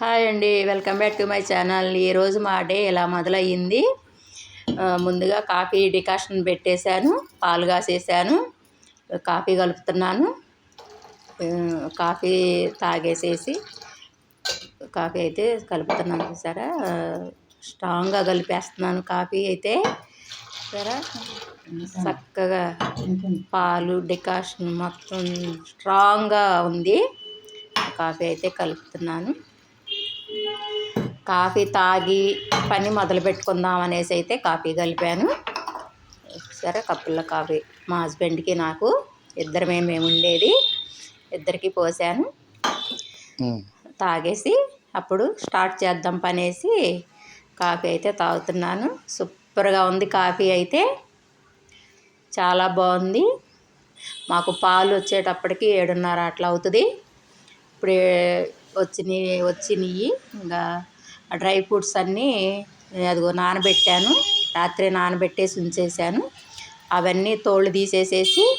Hi అండి welcome back to my channel. ఈరోజు మా డే ఇలా మొదలయ్యింది? ముందుగా కాఫీ డికాషన్ పెట్టేశాను పాలు కాసేసాను కాఫీ కలుపుతున్నాను కాఫీ తాగేసేసి కాఫీ అయితే కలుపుతున్నాను చూసారా? స్ట్రాంగ్గా కలిపేస్తున్నాను కాఫీ అయితే. సరే చక్కగా పాలు డికాషన్ మొత్తం స్ట్రాంగ్గా ఉంది. కాఫీ అయితే కలుపుతున్నాను. కాఫీ తాగి పని మొదలు పెట్టుకుందాం అనేసి అయితే కాఫీ కలిపాను. సరే కప్పుల్లో కాఫీ. మా హస్బెండ్కి నాకు ఇద్దరమే మేము ఉండేది. ఇద్దరికి పోసాను. తాగేసి అప్పుడు స్టార్ట్ చేద్దాం పనేసి కాఫీ అయితే తాగుతున్నాను. సూపర్గా ఉంది కాఫీ అయితే. చాలా బాగుంది. మాకు పాలు వచ్చేటప్పటికి ఏడున్నర అట్లా అవుతుంది. ఇప్పుడు వచ్చినాయి వచ్చినాయి. ఇంకా డ్రై ఫ్రూట్స్ అన్నీ అదిగో నానబెట్టాను. రాత్రి నానబెట్టేసి ఉంచేసాను. అవన్నీ తోళ్ళు తీసేసేసి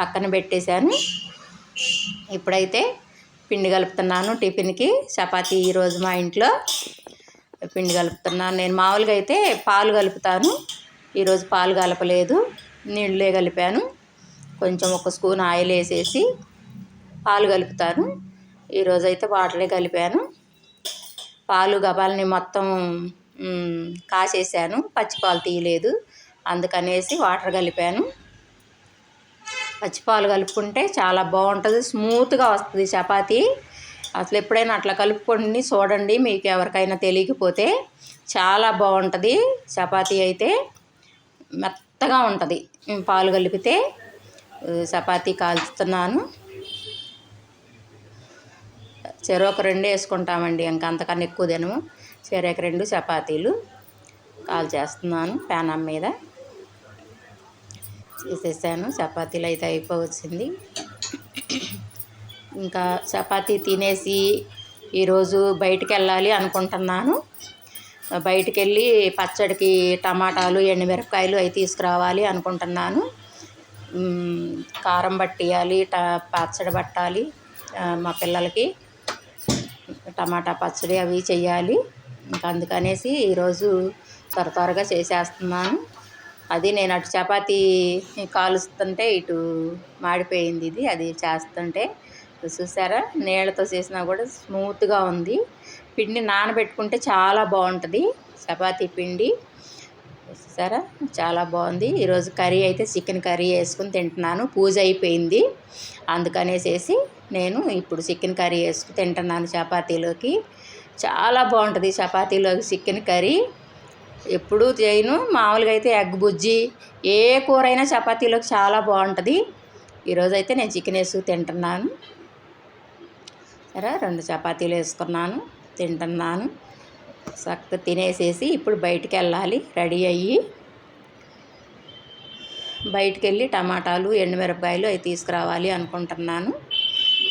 పక్కన పెట్టేశాను. ఇప్పుడైతే పిండి కలుపుతున్నాను టిఫిన్కి. చపాతీ ఈరోజు మా ఇంట్లో పిండి కలుపుతున్నాను. నేను మామూలుగా అయితే పాలు కలుపుతాను. ఈరోజు పాలు కలపలేదు. నీళ్ళే కలిపాను. కొంచెం ఒక స్పూన్ ఆయిల్ వేసేసి పాలు కలుపుతాను. ఈరోజు అయితే వాటరే కలిపాను. పాలు గబాలని మొత్తం కాసేసాను. పచ్చిపాలు తీయలేదు. అందుకనేసి వాటర్ కలిపాను. పచ్చిపాలు కలుపుకుంటే చాలా బాగుంటుంది. స్మూత్గా వస్తుంది చపాతీ. అసలు ఎప్పుడైనా అట్లా కలుపుకొని చూడండి మీకు ఎవరికైనా తెలియకపోతే. చాలా బాగుంటుంది చపాతీ అయితే. మెత్తగా ఉంటుంది. పాలు కలిపితే. చపాతీ కాల్చుతున్నాను. చెరొక రెండు వేసుకుంటామండి. ఇంకా అంతకన్నా ఎక్కువ తినము. చెరొక రెండు చపాతీలు కాల్ చేస్తున్నాను ప్యానం మీద. చేసేసాను. చపాతీలు అయితే అయిపోవచ్చింది. ఇంకా చపాతీ తినేసి ఈరోజు బయటికి వెళ్ళాలి అనుకుంటున్నాను. బయటికి వెళ్ళి పచ్చడికి టమాటాలు ఎండుమిరపకాయలు అవి తీసుకురావాలి అనుకుంటున్నాను. కారం పట్టియాలి ట పచ్చడి పట్టాలి మా పిల్లలకి. టమాటా పచ్చడి అవి చేయాలి ఇంకా అందుకనేసి ఈరోజు త్వర త్వరగా చేసేస్తున్నాను. అది నేను అటు చపాతీ కాలుస్తుంటే ఇటు మాడిపోయింది ఇది. అది చేస్తుంటే చూసారా? నీళ్ళతో చేసినా కూడా స్మూత్గా ఉంది. పిండి నానబెట్టుకుంటే చాలా బాగుంటుంది. చపాతీ పిండి. చూసారా? చాలా బాగుంది. ఈరోజు కర్రీ అయితే చికెన్ కర్రీ వేసుకుని తింటున్నాను. పూజ అయిపోయింది. అందుకనేసేసి నేను ఇప్పుడు చికెన్ కర్రీ వేసుకుని తింటున్నాను చపాతీలోకి. చాలా బాగుంటుంది చపాతీలోకి చికెన్ కర్రీ. ఎప్పుడూ చేయను. మామూలుగా అయితే ఎగ్ బుజ్జి ఏ కూర అయినా చపాతీలోకి చాలా బాగుంటుంది. ఈరోజైతే నేను చికెన్ వేసుకు తింటున్నాను. సరే రెండు చపాతీలు వేసుకున్నాను తింటున్నాను. చక్కగా తినేసేసి ఇప్పుడు బయటికి వెళ్ళాలి రెడీ అయ్యి బయటికి వెళ్ళి టమాటాలు ఎండుమిరపకాయలు అవి తీసుకురావాలి అనుకుంటున్నాను.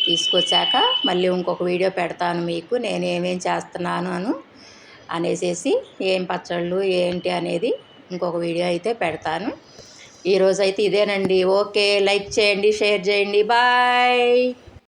తీసుకొచ్చాక మళ్ళీ ఇంకొక వీడియో పెడతాను మీకు. నేను ఏమేం చేస్తున్నాను అను అనేసేసి ఏం పచ్చళ్ళు ఏంటి అనేది ఇంకొక వీడియో అయితే పెడతాను. ఈరోజు అయితే ఇదేనండి. ఓకే లైక్ చేయండి షేర్ చేయండి. బాయ్!